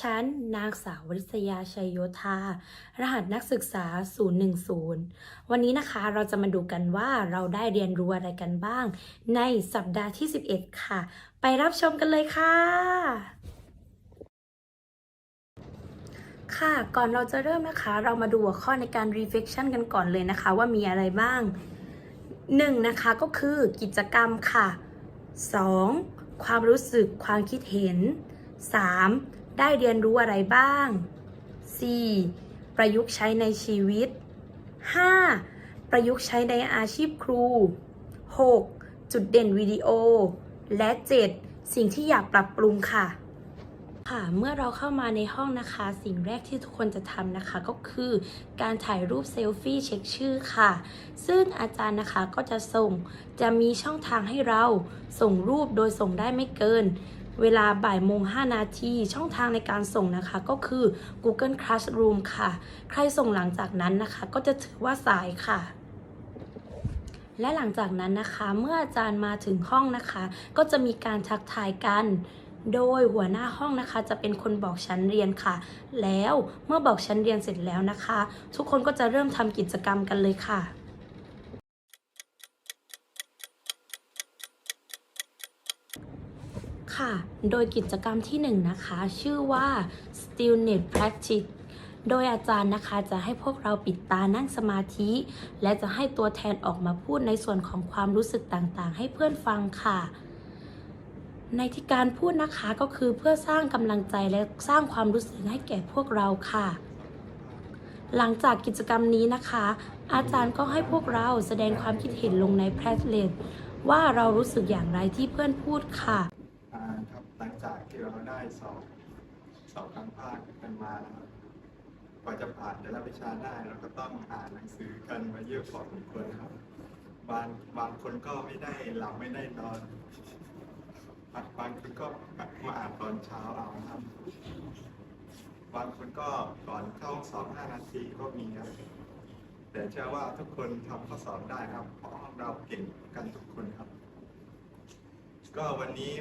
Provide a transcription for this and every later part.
ฉัน นางสาววริษยาชัยโยธา รหัสนักศึกษา 010 วันนี้นะคะเราจะมาดูกันว่าเราได้เรียนรู้อะไรกันบ้าง ในสัปดาห์ที่ 11 ค่ะ ไปรับชมกันเลยค่ะ ค่ะก่อนเราจะเริ่มนะคะ เรามาดูหัวข้อในการ reflection กันก่อนเลยนะคะ ว่ามีอะไรบ้าง 1. นะคะก็คือกิจกรรมค่ะ 2. ความรู้สึกความคิดเห็น 3. ได้เรียนรู้อะไรบ้าง 4. ประยุกต์ใช้ในชีวิต 5. ประยุกต์ใช้ในอาชีพครู 6. จุดเด่นวิดีโอ และ 7. สิ่งที่อยากปรับปรุงค่ะค่ะเมื่อเราเข้ามาในห้องนะคะ สิ่งแรกที่ทุกคนจะทำนะคะก็คือการถ่ายรูปเซลฟี่เช็คชื่อค่ะ ซึ่งอาจารย์นะคะก็จะส่งจะมีช่องทางให้เราส่งรูปโดยส่งได้ไม่เกิน เวลาบ่ายโมง 5 นาทีช่องทางในการส่งนะคะก็คือ Google Classroom ค่ะ ใครส่งหลังจากนั้นนะคะ ก็จะถือว่าสายค่ะ และหลังจากนั้นนะคะ เมื่ออาจารย์มาถึงห้องนะคะ ก็จะมีการทักทายกันโดยหัวหน้าห้องนะคะจะเป็นคนบอกชั้นเรียนค่ะ แล้วเมื่อบอกชั้นเรียนเสร็จแล้วนะคะ ทุกคนก็จะเริ่มทำกิจกรรมกันเลยค่ะ ค่ะ โดยกิจกรรมที่1นงนะคะ ชื่อว่า Stillnet Practice โดยอาจารย์นะคะจะให้พวกเราปิดตานั่งสมาธิ และจะให้ตัวแทนออกมาพูดในส่วนของความรู้สึกต่างๆ ให้เพื่อนฟังค่ะ ในที่การพูดนะคะก็คือเพื่อสร้างกำลังใจและสร้างความรู้สึกให้แก่พวกเราค่ะ หลังจากกิจกรรมนี้นะคะ อาจารย์ก็ให้พวกเราแสดงความคิดเห็นลงในแพทเลตว่าเรารู้สึกอย่างไรที่เพื่อนพูดค่ะ อ่าครับหลังจากที่เรา ได้สอบสอบทางภาคกันมานะครับกว่าจะผ่านแต่ละวิชาได้เราก็ต้องอ่านหนังสือกันมาเยอะพอสมควรครับ บางบางคนก็ไม่ได้หลับไม่ได้นอนบางบางคนก็มาอ่านตอนเช้าเอาครับ บางคนก็ก่อนเข้าสอบ5นาทีก็มีครับแต่เชื่อว่าทุกคนทำข้อสอบได้ครับเพราะเราเก่งกันทุกคนครับ ก็วันนี้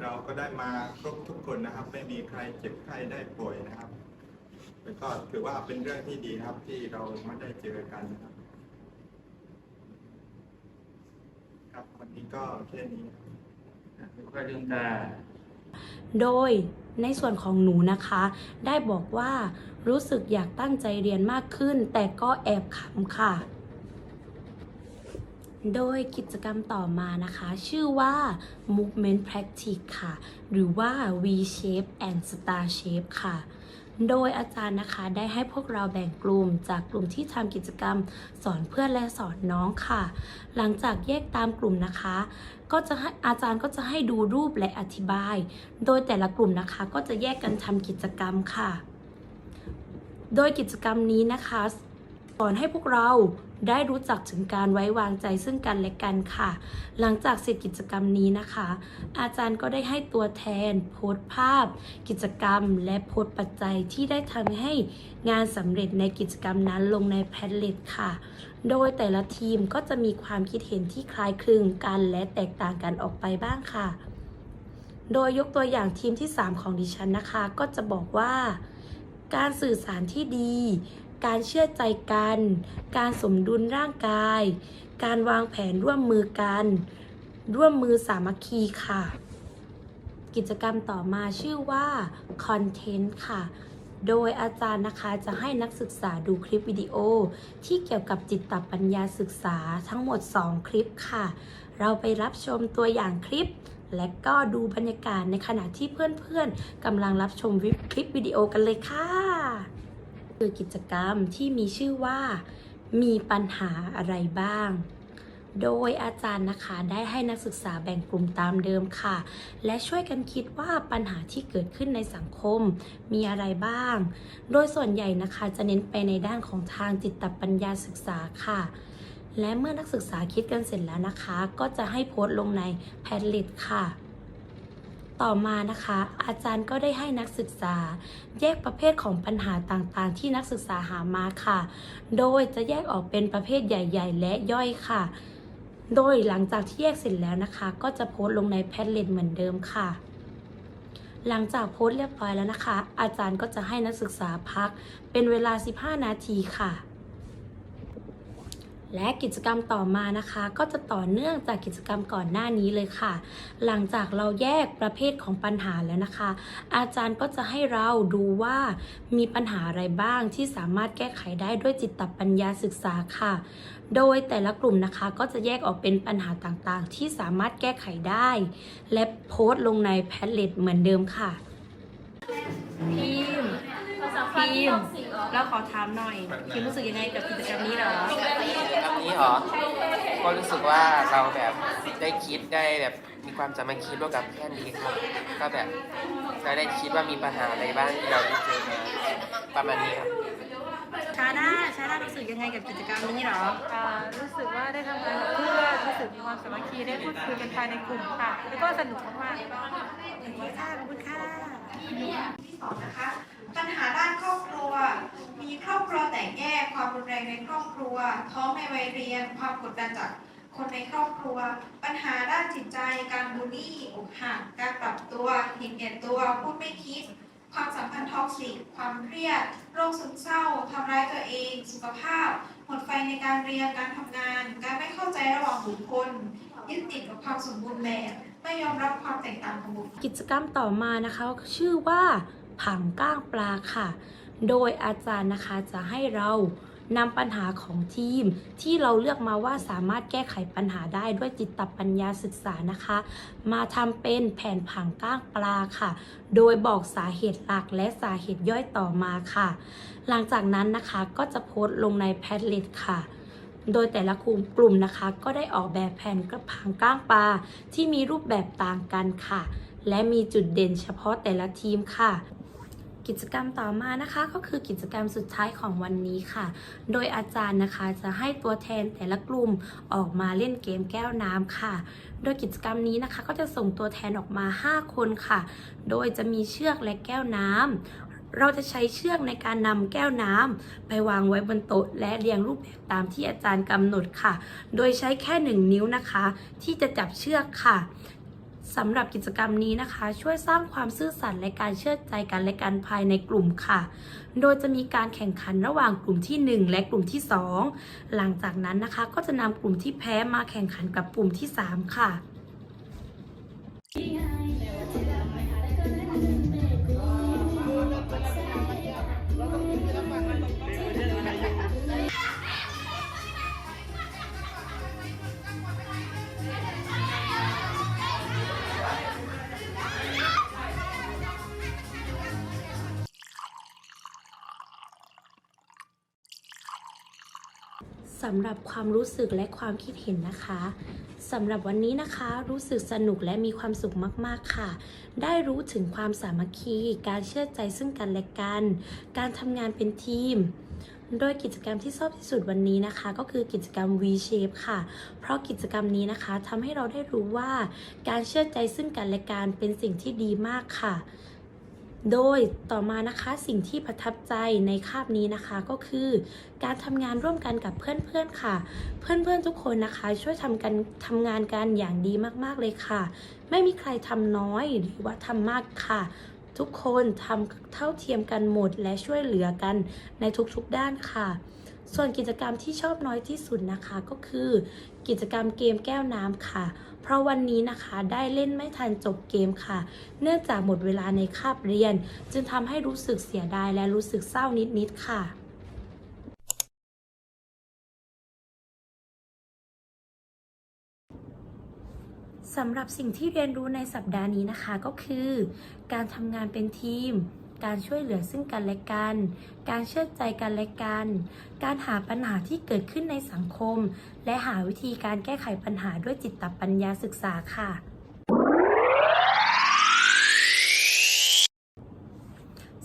เราก็ได้มาครบทุกคนนะครับ ไม่มีใครเจ็บไข้ได้ป่วยนะครับแล้วก็ถือว่าเป็นเรื่องที่ดีครับที่เราไม่ได้เจอกันนะครับ ครับวันนี้ก็แค่นี้ครับค่อยลืมตาโดยในส่วนของหนูนะคะ ได้บอกว่ารู้สึกอยากตั้งใจเรียนมากขึ้น แต่ก็แอบขำค่ะ โดยกิจกรรมต่อมานะคะ ชื่อว่า movement practice ค่ะ หรือว่า V shape and star shape ค่ะ โดยอาจารย์นะคะได้ให้พวกเราแบ่งกลุ่มจากกลุ่มที่ทำกิจกรรมสอนเพื่อนและสอนน้องค่ะ หลังจากแยกตามกลุ่มนะคะ ก็จะให้อาจารย์ก็จะให้ดูรูปและอธิบาย โดยแต่ละกลุ่มนะคะก็จะแยกกันทำกิจกรรมค่ะ โดยกิจกรรมนี้นะคะสอนให้พวกเรา ได้รู้จักถึงการไว้วางใจซึ่งกันและกันค่ะ หลังจากเสร็จกิจกรรมนี้นะคะ อาจารย์ก็ได้ให้ตัวแทนโพสต์ภาพ กิจกรรม และโพสต์ปัจจัยที่ได้ทำให้งานสำเร็จในกิจกรรมนั้นลงในแพดเล็ตค่ะ โดยแต่ละทีมก็จะมีความคิดเห็นที่คล้ายคลึงกันและแตกต่างกันออกไปบ้างค่ะ โดยยกตัวอย่างทีมที่ 3 ของดิฉันนะคะ ก็จะบอกว่าการสื่อสารที่ดี การเชื่อใจกัน การสมดุลร่างกาย การวางแผนร่วมมือกัน ร่วมมือสามัคคีค่ะ กิจกรรมต่อมาชื่อว่าคอนเทนต์ค่ะโดยอาจารย์นะคะจะให้นักศึกษาดูคลิปวิดีโอ ที่เกี่ยวกับจิตตปัญญาศึกษาทั้งหมด 2 คลิปค่ะ เราไปรับชมตัวอย่างคลิป และก็ดูบรรยากาศในขณะที่เพื่อนๆกำลังรับชมคลิปวิดีโอกันเลยค่ะ คือกิจกรรมที่มีชื่อว่า มีปัญหาอะไรบ้าง โดยอาจารย์นะคะได้ให้นักศึกษาแบ่งกลุ่มตามเดิมค่ะ และช่วยกันคิดว่าปัญหาที่เกิดขึ้นในสังคมมีอะไรบ้าง โดยส่วนใหญ่นะคะจะเน้นไปในด้านของทางจิตปัญญาศึกษาค่ะและเมื่อนักศึกษาคิดกันเสร็จแล้วนะคะ ก็จะให้โพสต์ลงในแพดลิตค่ะ ต่อมานะคะ อาจารย์ก็ได้ให้นักศึกษา แยกประเภทของปัญหาต่างๆ ที่นักศึกษาหามาค่ะ โดยจะแยกออกเป็นประเภทใหญ่ ๆ และย่อยค่ะ โดยหลังจากที่แยกเสร็จแล้วนะคะ ก็จะโพสต์ลงในแพดเลนเหมือนเดิมค่ะ หลังจากโพสต์เรียบร้อยแล้วนะคะ อาจารย์ก็จะให้นักศึกษาพักเป็นเวลา 15 นาทีค่ะ และกิจกรรมต่อมานะคะ ก็จะต่อเนื่องจากกิจกรรมก่อนหน้านี้เลยค่ะ หลังจากเราแยกประเภทของปัญหาแล้วนะคะ อาจารย์ก็จะให้เราดูว่ามีปัญหาอะไรบ้างที่สามารถแก้ไขได้ด้วยจิตปัญญาศึกษาค่ะ โดยแต่ละกลุ่มนะคะก็จะแยกออกเป็นปัญหาต่างๆ ที่สามารถแก้ไขได้ และโพสต์ลงในแพทเลตเหมือนเดิมค่ะพิม พิมแล้วขอถามหน่อยพิมรู้สึกยังไงกับกิจกรรมนี้เหรอคำนี้เหรอก็รู้สึกว่าเราแบบได้คิดได้แบบมีความสามัคคีร่วมกับเพื่อนดีครับ ก็แบบเราได้คิดว่ามีปัญหาอะไรบ้างที่เราได้เจอมาประมาณนี้ครับชาด้าชาด้ารู้สึกยังไงกับกิจกรรมนี้เหรออ่ารู้สึกว่าได้ทำงานกับเพื่อนรู้สึกมีความสามัคคีได้พูดคุยกันภายในกลุ่มค่ะ แล้วก็สนุกมากๆค่ะขอบคุณค่ะที่สองนะคะ ปัญหาด้านครอบครัว มีครอบครัวแตกแยก ความรุนแรงในครอบครัว ท้องในวัยเรียน ความกดดันจากคนในครอบครัว ปัญหาด้านจิตใจ การบูลลี่อกหัก การปรับตัว เห็นแก่ตัว พูดไม่คิด ความสัมพันธ์ท็อกซิก ความเครียด โรคซึมเศร้า ทำร้ายตัวเอง สุขภาพ หมดไฟในการเรียน การทำงาน การไม่เข้าใจระหว่างบุคคล ยึดติดกับความสมบูรณ์แบบ ไม่ยอมรับความแตกต่างของบุคคล กิจกรรมต่อมานะคะ ชื่อว่า ผังก้างปลาค่ะ โดยอาจารย์นะคะจะให้เรานำปัญหาของทีมที่เราเลือกมาว่าสามารถแก้ไขปัญหาได้ด้วยจิตปัญญาศึกษานะคะ มาทำเป็นแผนผังก้างปลาค่ะ โดยบอกสาเหตุหลักและสาเหตุย่อยต่อมาค่ะ หลังจากนั้นนะคะก็จะโพสต์ลงในแพทเลตค่ะ โดยแต่ละกลุ่มกลุ่มนะคะ ก็ได้ออกแบบแผนกระผังก้างปลาที่มีรูปแบบต่างกันค่ะ และมีจุดเด่นเฉพาะแต่ละทีมค่ะ กิจกรรมต่อมานะคะก็คือกิจกรรมสุดท้ายของวันนี้ค่ะ โดยอาจารย์นะคะจะให้ตัวแทนแต่ละกลุ่มออกมาเล่นเกมแก้วน้ำค่ะ โดยกิจกรรมนี้นะคะก็จะส่งตัวแทนออกมา 5 คนค่ะ โดยจะมีเชือกและแก้วน้ำเราจะใช้เชือกในการนำแก้วน้ำไปวางไว้บนโต๊ะ และเรียงรูปแบบตามที่อาจารย์กำหนดค่ะ โดยใช้แค่1นิ้วนะคะ ที่จะจับเชือกค่ะ สำหรับกิจกรรมนี้นะคะ ช่วยสร้างความซื่อสัตย์และการเชื่อใจกันและกันภายในกลุ่มค่ะ โดยจะมีการแข่งขันระหว่างกลุ่มทีหนึ่1 และกลุ่มที่ 2 หลังจากนั้นนะคะก็จะนำกลุ่มที่แพ้มาแข่งขันกับกลุ่มที่ 3 ค่ะำหรับความรู้สึกและความคิดเห็นนะคะสำหรับวันนี้นะคะรู้สึกสนุกและมีความสุขมากๆค่ะ ได้รู้ถึงความสามัคคี การเชื่อใจซึ่งกันและกัน การทำงานเป็นทีม โดยกิจกรรมที่ชอบที่สุดวันนี้นะคะ ก็คือกิจกรรม V Shape ค่ะ เพราะกิจกรรมนี้นะคะทำให้เราได้รู้ว่า การเชื่อใจซึ่งกันและกันเป็นสิ่งที่ดีมากค่ะ โดยต่อมานะคะสิ่งที่ประทับใจในคาบนี้นะคะก็คือการทำงานร่วมกันกับเพื่อนๆค่ะ เพื่อนๆทุกคนนะคะ ช่วยทำกันทำงานกันอย่างดีมากๆเลยค่ะ ไม่มีใครทำน้อยหรือว่าทำมากค่ะ ทุกคนทำเท่าเทียมกันหมดและช่วยเหลือกันในทุกๆด้านค่ะ ส่วนกิจกรรมที่ชอบน้อยที่สุดนะคะก็คือ กิจกรรมเกมแก้วน้ำค่ะ เพราะวันนี้นะคะได้เล่นไม่ทันจบเกมค่ะ เนื่องจากหมดเวลาในคาบเรียน จึงทำให้รู้สึกเสียดายและรู้สึกเศร้านิด ๆ ค่ะสำหรับสิ่งที่เรียนรู้ในสัปดาห์นี้นะคะก็คือ การทำงานเป็นทีม การช่วยเหลือซึ่งกันและกัน การเชื่อใจกันและกัน การหาปัญหาที่เกิดขึ้นในสังคม และหาวิธีการแก้ไขปัญหาด้วยจิตตปัญญาศึกษาค่ะ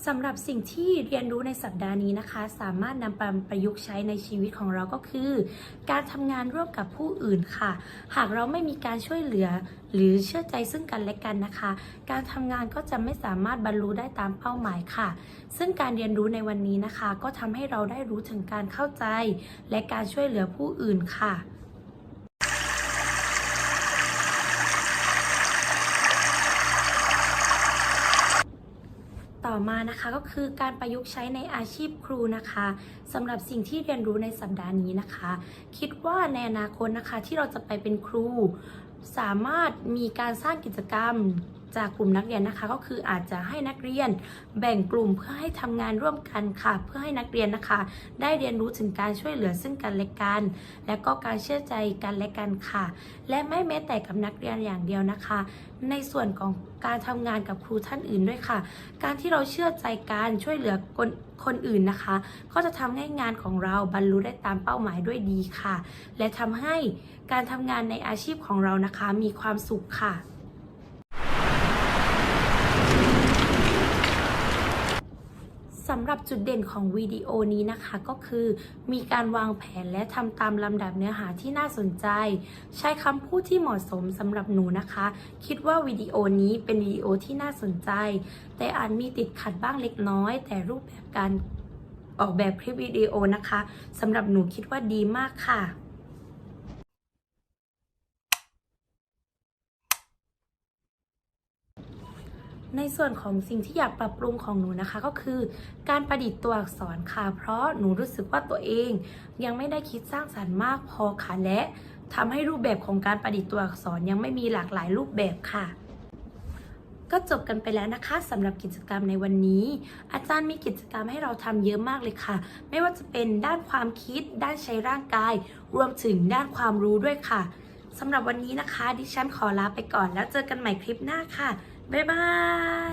สำหรับสิ่งที่เรียนรู้ในสัปดาห์นี้นะคะ สามารถนำไปประยุกต์ใช้ในชีวิตของเราก็คือ การทำงานร่วมกับผู้อื่นค่ะ หากเราไม่มีการช่วยเหลือ หรือเชื่อใจซึ่งกันและกันนะคะ การทำงานก็จะไม่สามารถบรรลุได้ตามเป้าหมายค่ะ ซึ่งการเรียนรู้ในวันนี้นะคะ ก็ทำให้เราได้รู้ถึงการเข้าใจ และการช่วยเหลือผู้อื่นค่ะ ต่อมานะคะก็คือการประยุกต์ใช้ในอาชีพครูนะคะสำหรับสิ่งที่เรียนรู้ในสัปดาห์นี้นะคะ คิดว่าในอนาคตนะคะที่เราจะไปเป็นครู สามารถมีการสร้างกิจกรรม จากกลุ่มนักเรียนนะคะ ก็คืออาจจะให้นักเรียนแบ่งกลุ่มเพื่อให้ทำงานร่วมกันค่ะ เพื่อให้นักเรียนนะคะ ได้เรียนรู้ถึงการช่วยเหลือซึ่งกันและกัน และก็การเชื่อใจกันและกันค่ะ และไม่แม้แต่กับนักเรียนอย่างเดียวนะคะ ในส่วนของการทำงานกับครูท่านอื่นด้วยค่ะ การที่เราเชื่อใจการช่วยเหลือคนคนอื่นนะคะ ก็จะทำให้งานของเราบรรลุได้ตามเป้าหมายด้วยดีค่ะ และทำให้การทำงานในอาชีพของเรานะคะ มีความสุขค่ะ สำหรับจุดเด่นของวิดีโอนี้นะคะก็คือมีการวางแผนและทำตามลำดับเนื้อหาที่น่าสนใจ ใช้คำพูดที่เหมาะสมสำหรับหนูนะคะ คิดว่าวิดีโอนี้เป็นวิดีโอที่น่าสนใจ แต่อาจมีติดขัดบ้างเล็กน้อย แต่รูปแบบการออกแบบคลิปวิดีโอนะคะสำหรับหนูคิดว่าดีมากค่ะ ในส่วนของสิ่งที่อยากปรับปรุงของหนูนะคะ ก็คือ การประดิษฐ์ตัวอักษรค่ะ เพราะหนูรู้สึกว่าตัวเอง ยังไม่ได้คิดสร้างสรรค์มากพอค่ะและทำให้รูปแบบของการประดิษฐ์ตัวอักษรยังไม่มีหลากหลายรูปแบบค่ะ ก็จบกันไปแล้วนะคะสำหรับกิจกรรมในวันนี้ อาจารย์มีกิจกรรมให้เราทำเยอะมากเลยค่ะ ไม่ว่าจะเป็นด้านความคิด ด้านใช้ร่างกาย รวมถึงด้านความรู้ด้วยค่ะสำหรับวันนี้นะคะ ดิฉันขอลาไปก่อนแล้วเจอกันใหม่คลิปหน้าค่ะ บ๊ายบา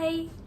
ย